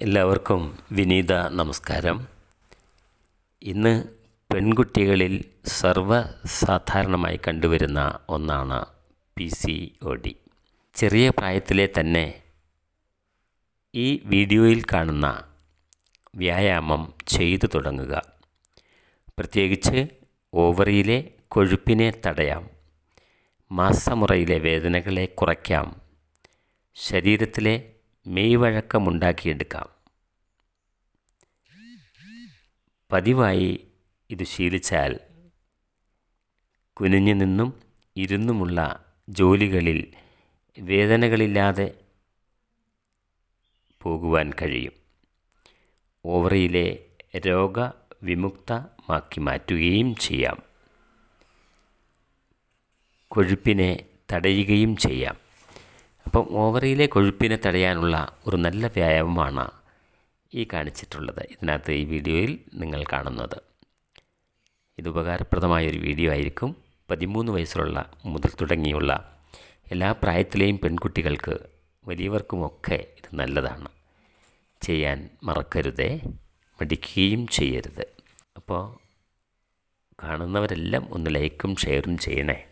എല്ലാവർക്കും വിനീത നമസ്കാരം. ഇന്ന് പെൺകുട്ടികളിൽ സർവസാധാരണമായി കണ്ടുവരുന്ന ഒന്നാണ് പി സി ഒ ഡി ചെറിയ പ്രായത്തിലെ തന്നെ ഈ വീഡിയോയിൽ കാണുന്ന വ്യായാമം ചെയ്തു തുടങ്ങുക. പ്രത്യേകിച്ച് ഓവറിയിലെ കൊഴുപ്പിനെ തടയാം. മാസമുറയിലെ വേദനകളെ കുറയ്ക്കാം. ശരീരത്തിലെ മെയ്വഴക്കമുണ്ടാക്കിയെടുക്കാം. പതിവായി ഇത് ശീലിച്ചാൽ കുനിഞ്ഞു നിന്നും ഇരുന്നുമുള്ള ജോലികളിൽ വേദനകളില്ലാതെ പോകുവാൻ കഴിയും. ഓവറിയിലെ രോഗവിമുക്തമാക്കി മാറ്റുകയും ചെയ്യാം. കൊഴുപ്പിനെ തടയുകയും ചെയ്യാം. അപ്പം ഓവറിയിലെ കൊഴുപ്പിനെ തടയാനുള്ള ഒരു നല്ല വ്യായാമമാണ് ഈ കാണിച്ചിട്ടുള്ളത്. ഇതിനകത്ത് ഈ വീഡിയോയിൽ നിങ്ങൾ കാണുന്നത്. ഇത് ഉപകാരപ്രദമായ ഒരു വീഡിയോ ആയിരിക്കും. പതിമൂന്ന് വയസ്സുള്ള മുതൽ തുടങ്ങിയുള്ള എല്ലാ പ്രായത്തിലെയും പെൺകുട്ടികൾക്ക് വലിയവർക്കുമൊക്കെ ഇത് നല്ലതാണ്. ചെയ്യാൻ മറക്കരുതേ മടിക്കുകയും ചെയ്യരുത്. അപ്പോൾ കാണുന്നവരെല്ലാം ഒന്ന് ലൈക്കും ഷെയറും ചെയ്യണേ.